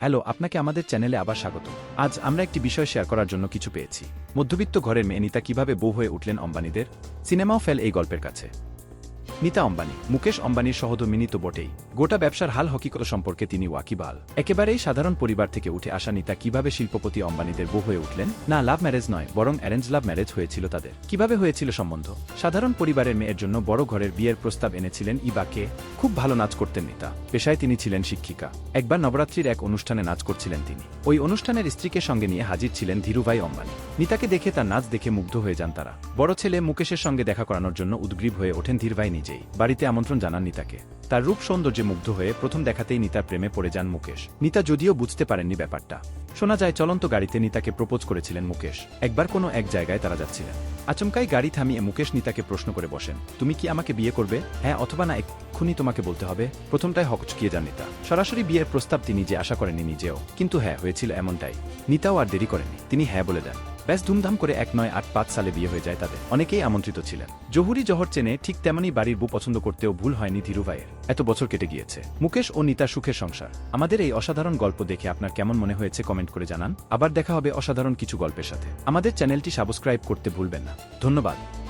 Hello, আপনাকে আমাদের চ্যানেলে আবার স্বাগত। আজ আমরা একটি বিষয় শেয়ার করার জন্য কিছু পেয়েছি। মধ্যবিত্ত ঘরের মেয়ে নিতা কীভাবে বউ হয়ে উঠলেন অম্বানিদের? সিনেমাও ফেল এই গল্পের কাছে। নিতা অম্বানি, মুকেশ অম্বানির সহধর্মিনী তো বটেই। গোটা ব্যবসার হাল হকিকত সম্পর্কে তিনি ওয়াকিবাল একেবারেই সাধারণ পরিবার থেকে উঠে আসা নিতা কীভাবে শিল্পপতি অম্বানিদের বউ হয়ে উঠলেন, না লাভ ম্যারেজ নয়, বরং অ্যারেঞ্জ লাভ ম্যারেজ হয়েছিল তাদের। কীভাবে হয়েছিল সম্বন্ধ? সাধারণ পরিবারের মেয়ের জন্য বড় ঘরের বিয়ের প্রস্তাব এনেছিলেন ইবাকে। খুব ভালো নাচ করতেন নিতা। পেশায় তিনি ছিলেন শিক্ষিকা। একবার নবরাত্রির এক অনুষ্ঠানে নাচ করছিলেন তিনি। ওই অনুষ্ঠানের স্ত্রীকে সঙ্গে নিয়ে হাজির ছিলেন ধীরুভাই অম্বানি। নিতাকে দেখে তার নাচ দেখে মুগ্ধ হয়ে যান তারা। বড় ছেলে মুকেশের সঙ্গে দেখা করানোর জন্য উদ্গ্রীব হয়ে ওঠেন ধীরভাই নিজেই। বাড়িতে আমন্ত্রণ জানান নিতাকে। তার রূপ সৌন্দর্যে মুগ্ধ হয়ে প্রথম দেখাতেই নিতার প্রেমে পড়ে যান মুকেশ। নিতা যদিও বুঝতে পারেননি ব্যাপারটা। শোনা যায় চলন্ত গাড়িতে নিতাকে প্রপোজ করেছিলেন মুকেশ। একবার কোনো এক জায়গায় তারা যাচ্ছিলেন। আচমকাই গাড়ি থামিয়ে মুকেশ নিতাকে প্রশ্ন করে বসেন, তুমি কি আমাকে বিয়ে করবে? হ্যাঁ অথবা না, এক্ষুনি তোমাকে বলতে হবে। প্রথমটায় হকচকিয়ে যান নিতা। সরাসরি বিয়ের প্রস্তাব তিনি যে আশা করেননি নিজেও। কিন্তু হ্যাঁ হয়েছিল এমনটাই। নিতাও আর দেরি করেনি তিনি হ্যাঁ বলে দেন। ব্যাস ধুমধাম করে এক নয় আট পাঁচ সালে বিয়ে হয়ে যায় তাদের। অনেকেই আমন্ত্রিত ছিলেন। জহুরি জহর চেনে ঠিক তেমনই বাড়ির বু পছন্দ করতেও ভুল হয়নি ধীরুভাইয়ের এত বছর কেটে গিয়েছে। মুকেশ ও নিতা সুখের সংসার। আমাদের এই অসাধারণ গল্প দেখে আপনার কেমন মনে হয়েছে কমেন্ট করে জানান। আবার দেখা হবে অসাধারণ কিছু গল্পের সাথে। আমাদের চ্যানেলটি সাবস্ক্রাইব করতে ভুলবেন না। ধন্যবাদ।